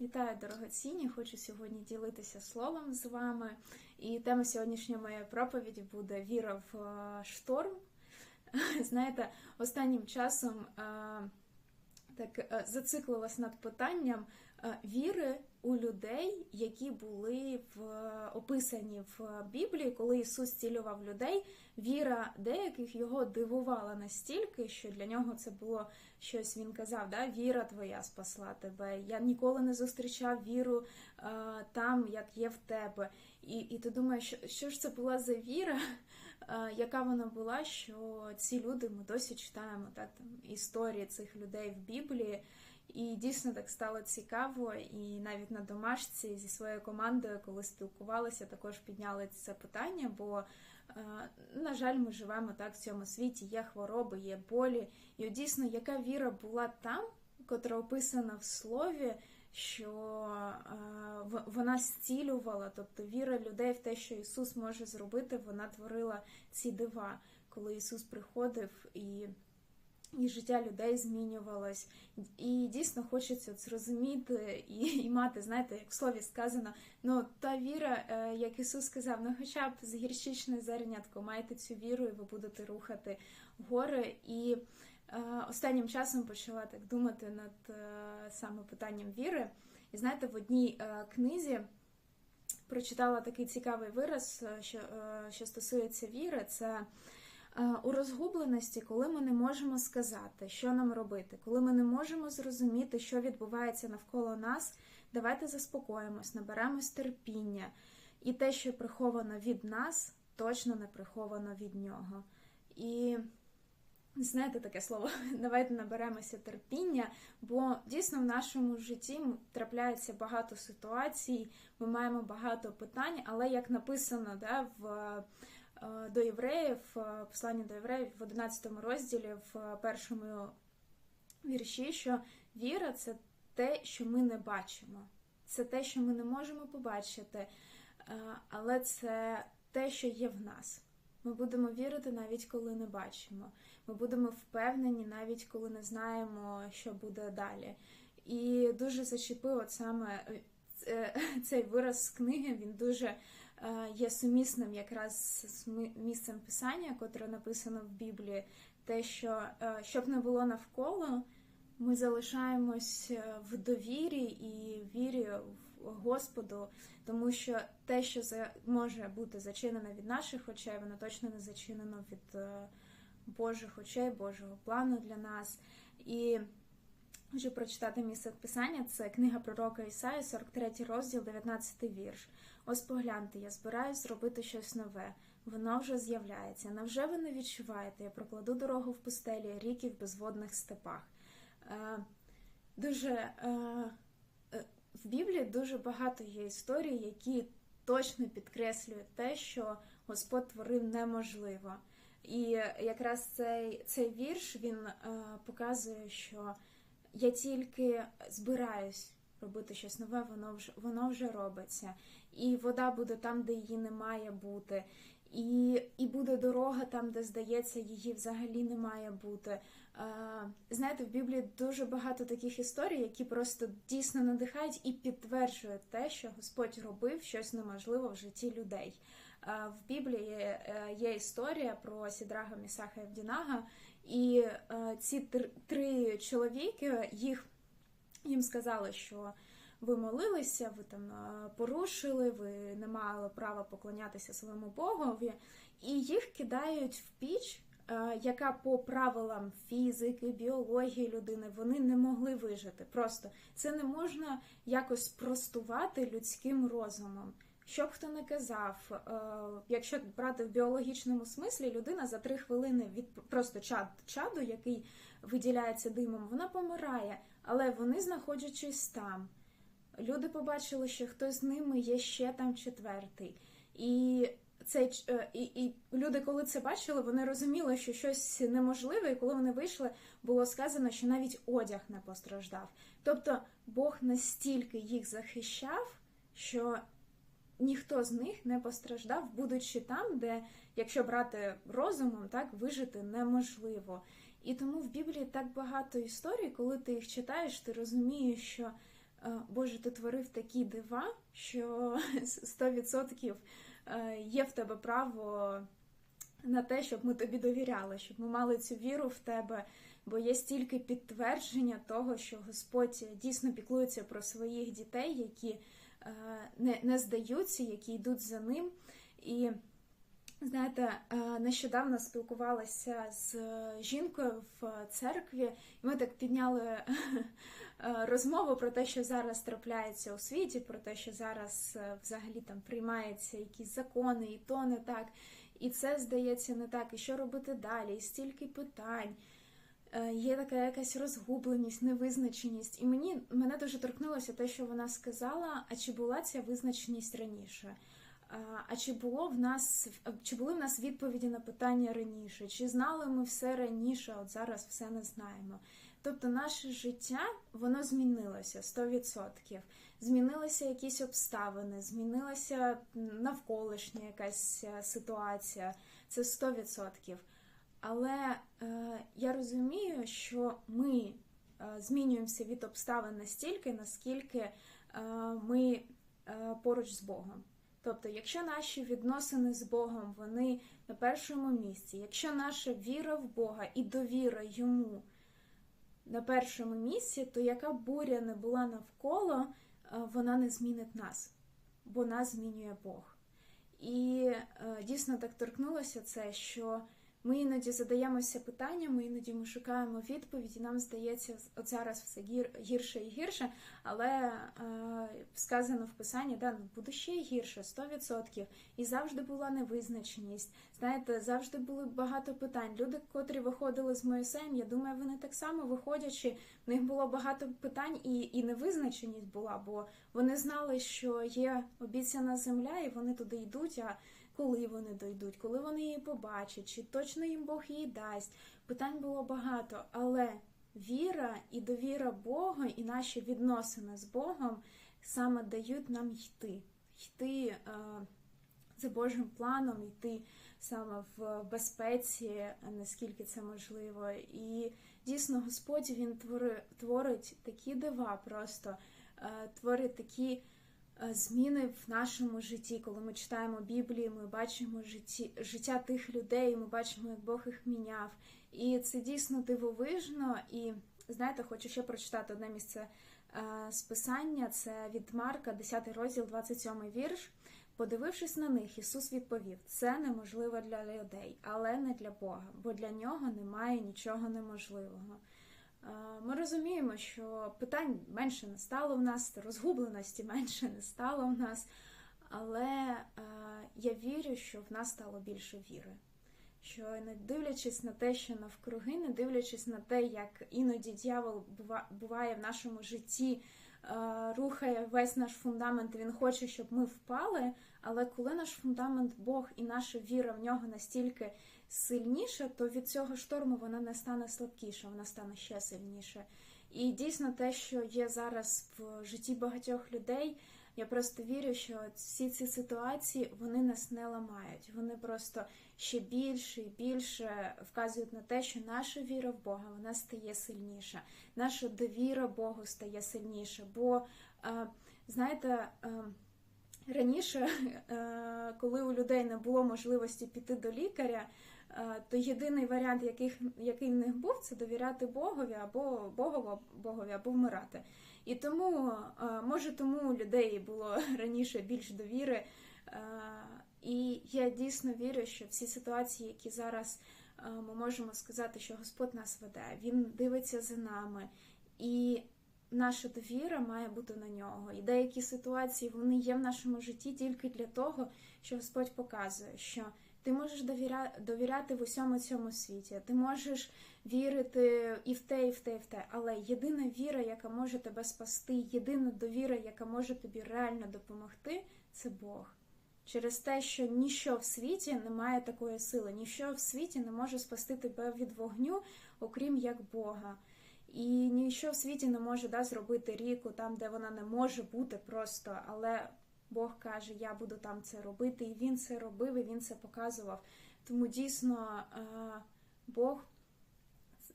Вітаю, дорогоцінні! Хочу сьогодні ділитися словом з вами. І тема сьогоднішньої моєї проповіді буде Віра в е, шторм. Знаєте, останнім часом е, так е, зациклилась над питанням віри у людей, які були в описані в Біблії, коли Ісус цілював людей. Віра деяких його дивувала настільки, що для нього це було щось. Він казав: да, Віра твоя спасла тебе. Я ніколи не зустрічав віру а, там, як є в тебе. І і ти думаєш, що, що ж це була за віра, а, яка вона була, що ці люди ми досі читаємо так там історії цих людей в Біблії. І дійсно так стало цікаво, і навіть на домашці зі своєю командою, коли спілкувалися, також підняли це питання. Бо, е, на жаль, ми живемо так в цьому світі, є хвороби, є болі. І дійсно, яка віра була там, котра описана в слові, що е, вона зцілювала, тобто віра людей в те, що Ісус може зробити, вона творила ці дива, коли Ісус приходив і і життя людей змінювалось. І дійсно хочеться зрозуміти і і мати, знаєте, як в слові сказано, ну та віра, е, як Ісус сказав, ну хоча б з гірчичне зернятко, маєте цю віру, і ви будете рухати гори. І е, останнім часом почала так думати над е, саме питанням віри. І знаєте, в одній е, книзі. Прочитала такий цікавий вираз, е, що е, що стосується віри, це у розгубленості, коли ми не можемо сказати, що нам робити, коли ми не можемо зрозуміти, що відбувається навколо нас, давайте заспокоїмось, наберемось терпіння, і те, що приховано від нас, точно не приховано від нього. І знаєте таке слово, давайте наберемося терпіння, бо дійсно в нашому житті трапляється багато ситуацій, ми маємо багато питань, але як написано да, в Е, до євреїв, е, послання до євреїв в 11 розділі, в першому вірші, що віра це те, що ми не бачимо. Це те, що ми не можемо побачити, е, але це те, що є в нас. Ми будемо вірити навіть коли не бачимо. Ми будемо впевнені, навіть коли не знаємо, що буде далі. І дуже зачепив от саме цей вираз з книги. Він дуже Е, є сумісним якраз з місцем писання, котре написано в Біблії, те, що е, щоб не було навколо, ми залишаємось е, в довірі і вірі в Господу, тому що те, що може бути зачинено від наших очей, воно точно не зачинено від Божих очей, Божого плану для нас. І Хочу прочитати місце писання. Це книга пророка Ісаї, 43 розділ, 19 вірш. Ось погляньте, я збираюсь зробити щось нове. Воно вже з'являється. Невже ви не відчуваєте? Я прокладу дорогу в пустелі, ріки в безводних степах. Е, Дуже е, е, в Біблії дуже багато є історій, які точно підкреслюють те, що Господь творив неможливо. І якраз цей цей вірш він е, показує, що я тільки збираюсь робити щось нове, воно вже воно вже робиться. І вода буде там, де її не має бути. І і буде дорога там, де здається, її взагалі не має бути. Знаєте, в Біблії дуже багато таких історій, які просто дійсно надихають і підтверджують те, що Господь робив щось неможливе в житті людей. В Біблії е, є історія про Сідрага Місаха Евдінага, і е, ці три чоловіки їх їм сказали, що ви молилися, ви там е, порушили, ви не мали права поклонятися своєму Богові, і їх кидають в піч. Е, яка по правилам фізики, біології людини вони не могли вижити. Просто це не можна якось простувати людським розумом. Що б хто не казав, е, якщо брати в біологічному смислі, людина за три хвилини від просто чад, чаду, який виділяється димом, вона помирає, але вони, знаходячись там, люди побачили, що хтось з ними є ще там четвертий. І цей е, і, і люди, коли це бачили, вони розуміли, що щось неможливе, і коли вони вийшли, було сказано, що навіть одяг не постраждав. Тобто Бог настільки їх захищав, що ніхто з них не постраждав, будучи там, де, якщо брати розумом, так вижити неможливо. І тому в Біблії так багато історій, коли ти їх читаєш, ти розумієш, що Боже, ти творив такі дива, що 100% є в тебе право на те, щоб ми тобі довіряли, щоб ми мали цю віру в тебе, бо є стільки підтвердження того, що Господь дійсно піклується про своїх дітей, які не, не здаються, які йдуть за ним. І Знаєте, нещодавно спілкувалася з жінкою в церкві, і ми так підняли розмову про те, що зараз трапляється у світі, про те, що зараз взагалі там приймаються якісь закони, і то не так, і це здається не так, і що робити далі, і стільки питань. Є така якась розгубленість, невизначеність, і мені мене дуже торкнулося те, що вона сказала. А чи була ця визначеність раніше? А чи було в нас чи були в нас відповіді на питання раніше? Чи знали ми все раніше? От зараз все не знаємо. Тобто, наше життя воно змінилося 100%. Змінилися якісь обставини, змінилася навколишня якась е, ситуація. Це 100%. Але е, я розумію, що ми е, змінюємося від обставин настільки, наскільки е, ми е, поруч з Богом. Тобто, якщо наші відносини з Богом вони на першому місці, якщо наша віра в Бога і довіра йому на першому місці, то яка буря не була навколо, е, вона не змінить нас, бо нас змінює Бог. І е, дійсно так торкнулося це, що ми іноді задаємося питаннями, іноді ми шукаємо відповіді. Нам здається, от зараз все гірше і гірше, але е, сказано в писанні, да, ну, буде ще гірше, 100%. І завжди була невизначеність. Знаєте, завжди були багато питань. Люди, котрі виходили з Моїсеєм, я думаю, вони так само виходячи, в них було багато питань і і невизначеність була, бо вони знали, що є обіцяна земля, і вони туди йдуть. а коли вони дойдуть, коли вони її побачать, чи точно їм Бог її дасть. Питань було багато, але віра і довіра Бога, і наші відносини з Богом саме дають нам йти, йти е, за Божим планом, йти саме в безпеці, наскільки це можливо. І дійсно Господь він творить такі дива, просто е, творить такі. Е, зміни в нашому житті. Коли ми читаємо Біблію, ми бачимо житті, життя тих людей, ми бачимо, як Бог їх міняв. І це дійсно дивовижно. І знаєте, хочу ще прочитати одне місце е, списання. Це від Марка, 10 розділ, 27 вірш. Подивившись на них, Ісус відповів: це неможливо для людей, але не для Бога, бо для нього немає нічого неможливого. Ми розуміємо, що питань менше не стало в нас, розгубленості менше не стало в нас, але я вірю, що в нас стало більше віри. Що не дивлячись на те, що навкруги, не дивлячись на те, як іноді дьявол буває в нашому житті, рухає весь наш фундамент, він хоче, щоб ми впали. Але коли наш фундамент Бог і наша віра в нього настільки сильніша, то від цього шторму вона не стане слабкіша, вона стане ще сильніше. І дійсно те, що є зараз в житті багатьох людей, я просто вірю, що всі ці ситуації вони нас не ламають. Вони просто ще більше і більше вказують на те, що наша віра в Бога вона стає сильніша, наша довіра Богу стає сильніша. Бо, знаєте, раніше, коли у людей не було можливості піти до лікаря, Е, то єдиний варіант, яких, який в них був, це довіряти Богові або Богові, Богові або вмирати. І тому, е, може, тому у людей було раніше більш довіри. Е, і я дійсно вірю, що всі ситуації, які зараз ми можемо сказати, що Господь нас веде, Він дивиться за нами, і наша довіра має бути на нього. І деякі ситуації вони є в нашому житті тільки для того, що Господь показує, що. Ти можеш довіря... довіряти в усьому цьому світі. Ти можеш вірити і в те, і в те, і в те. Але єдина віра, яка може тебе спасти, єдина довіра, яка може тобі реально допомогти, це Бог. Через те, що ніщо в світі не має такої сили, ніщо в світі не може спасти тебе від вогню, окрім як Бога. І ніщо в світі не може да, зробити ріку там, де вона не може бути просто, але Бог каже, я буду там це робити, і він це робив, і він це показував. Тому дійсно е, Бог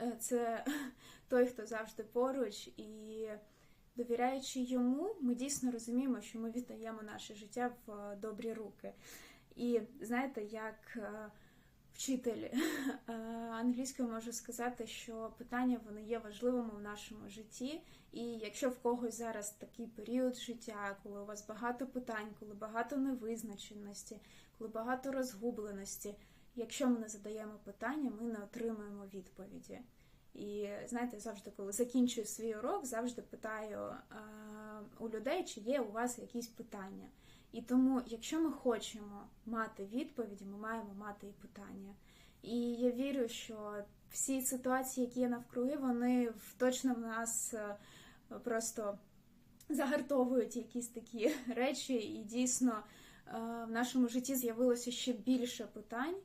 е, це той, хто завжди поруч, і довіряючи йому, ми дійсно розуміємо, що ми віддаємо наше життя в добрі руки. І знаєте, як е, вчитель е, англійською можу сказати, що питання вони є важливими в нашому житті. І якщо в когось зараз такий період життя, коли у вас багато питань, коли багато невизначеності, коли багато розгубленості, якщо ми не задаємо питання, ми не отримуємо відповіді. І знаєте, завжди, коли закінчую свій урок, завжди питаю а, у людей, чи є у вас якісь питання. І тому, якщо ми хочемо мати відповіді, ми маємо мати і питання. І я вірю, що всі ситуації, які є навкруги, вони точно в нас е, просто загартовують якісь такі речі, і дійсно е, в нашому житті з'явилося ще більше питань.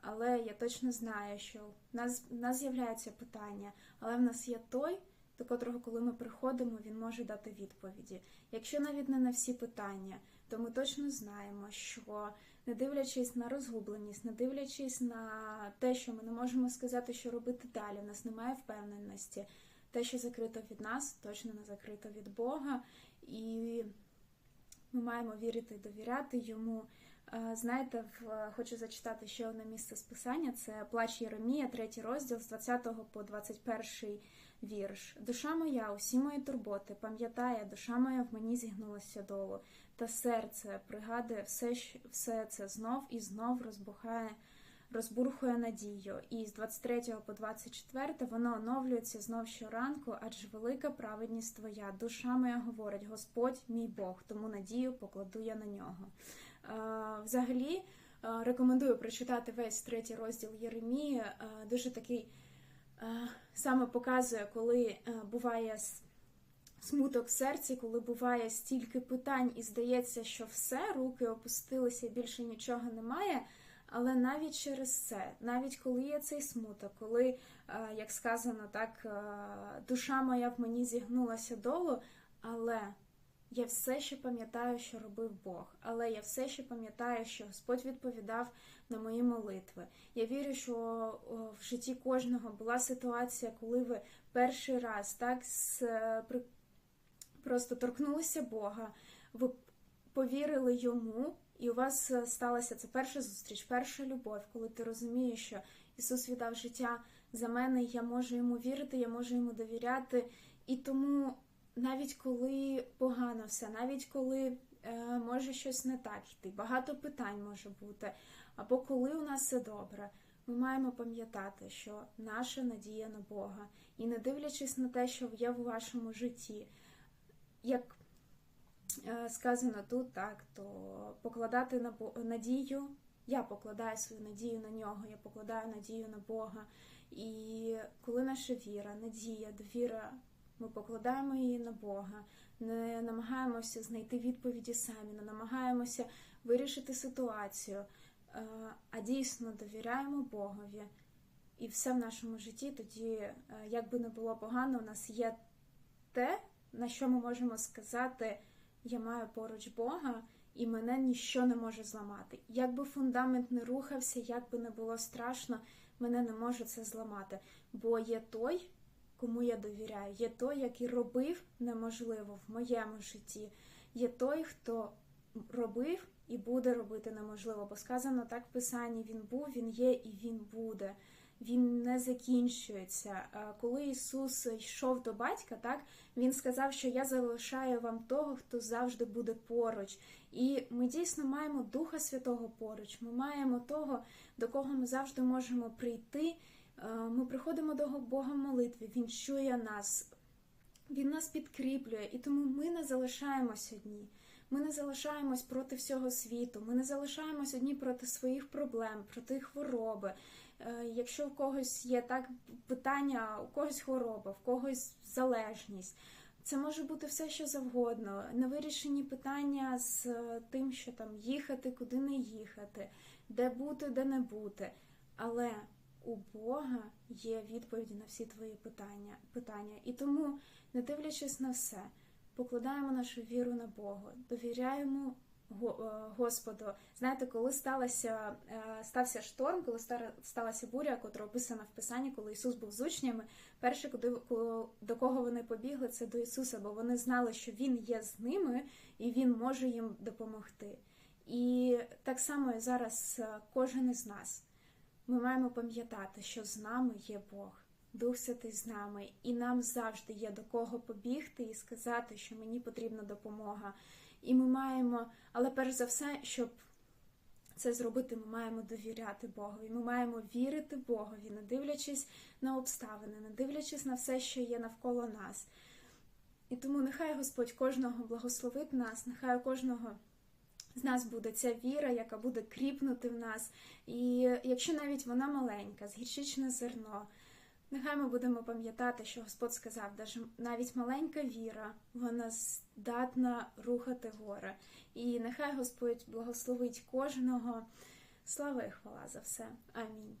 Але я точно знаю, що в нас в нас з'являються питання, але в нас є той, до котрого, коли ми приходимо, він може дати відповіді. Якщо навіть не на всі питання, то ми точно знаємо, що не дивлячись на розгубленість, не дивлячись на те, що ми не можемо сказати, що робити далі, в нас немає впевненості. Те, що закрито від нас, точно не закрито від Бога, і ми маємо вірити і довіряти йому. Знаєте, хочу зачитати ще одне місце списання: це плач Єремія, третій розділ з 20 по 21 вірш. Душа моя, усі мої турботи, пам'ятає, душа моя в мені зігнулася долу, та серце пригадує все все це знов і знов розбухає, розбурхує надію. І з 23 по 24 воно оновлюється знов щоранку, адже велика праведність твоя. Душа моя говорить: Господь мій Бог, тому надію покладу я на нього. Взагалі рекомендую прочитати весь третій розділ Єремії. Дуже такий саме показує, коли буває смуток в серці, коли буває стільки питань, і здається, що все, руки опустилися, більше нічого немає. Але навіть через це, навіть коли є цей смуток, коли, як сказано, так душа моя в мені зігнулася долу, але я все ще пам'ятаю, що робив Бог, але я все ще пам'ятаю, що Господь відповідав на мої молитви. Я вірю, що в житті кожного була ситуація, коли ви перший раз так просто торкнулися Бога, ви повірили йому, і у вас сталася це перша зустріч, перша любов, коли ти розумієш, що Ісус віддав життя за мене, я можу йому вірити, я можу йому довіряти. І тому навіть коли погано все, навіть коли е, може щось не так йти, багато питань може бути, або коли у нас все добре, ми маємо пам'ятати, що наша надія на Бога, і не дивлячись на те, що є в вашому житті, як е, сказано тут, так, то покладати на надію. Я покладаю свою надію на нього, я покладаю надію на Бога. І коли наша віра, надія, довіра ми покладаємо її на Бога, не намагаємося знайти відповіді самі, не намагаємося вирішити ситуацію, е, а дійсно довіряємо Богові. І все в нашому житті тоді, е, як би не було погано, у нас є те, на що ми можемо сказати: я маю поруч Бога, і мене ніщо не може зламати. Як би фундамент не рухався, як би не було страшно, мене не може це зламати. Бо є той, кому я довіряю. Є той, який робив неможливо в моєму житті. Є той, хто робив і буде робити неможливо. Бо сказано так в Писанні: Він був, Він є і Він буде. Він не закінчується. Коли Ісус йшов до батька, так Він сказав, що я залишаю вам того, хто завжди буде поруч. І ми дійсно маємо Духа Святого поруч. Ми маємо того, до кого ми завжди можемо прийти. Е, ми приходимо до Бога в молитві, Він чує нас, Він нас підкріплює, і тому ми не залишаємось одні. Ми не залишаємось проти всього світу, ми не залишаємось одні проти своїх проблем, проти хвороби. Е, якщо в когось є так питання, у когось хвороба, в когось залежність. Це може бути все, що завгодно, невирішені питання з тим, що там їхати, куди не їхати, де бути, де не бути. Але у Бога є відповіді на всі твої питання. питання. І тому, не дивлячись на все, покладаємо нашу віру на Бога, довіряємо е, Господу. Знаєте, коли сталося, е, стався шторм, коли сталася буря, котра описана в Писанні, коли Ісус був з учнями, перше, до кого вони побігли, це до Ісуса, бо вони знали, що Він є з ними і Він може їм допомогти. І так само і зараз е, кожен із нас. Ми маємо пам'ятати, що з нами є Бог, Дух Святий з нами, і нам завжди є до кого побігти і сказати, що мені потрібна допомога. І ми маємо, але перш за все, щоб це зробити, ми маємо довіряти Богові. Ми маємо вірити Богові, не дивлячись на обставини, не дивлячись на все, що є навколо нас. І тому нехай Господь кожного благословить нас, нехай кожного з нас буде ця віра, яка буде кріпнути в нас. І якщо навіть вона маленька, з гірчичне зерно, нехай ми будемо пам'ятати, що Господь сказав, навіть маленька віра, вона здатна рухати гори. І нехай Господь благословить кожного. Слава і хвала за все. Амінь.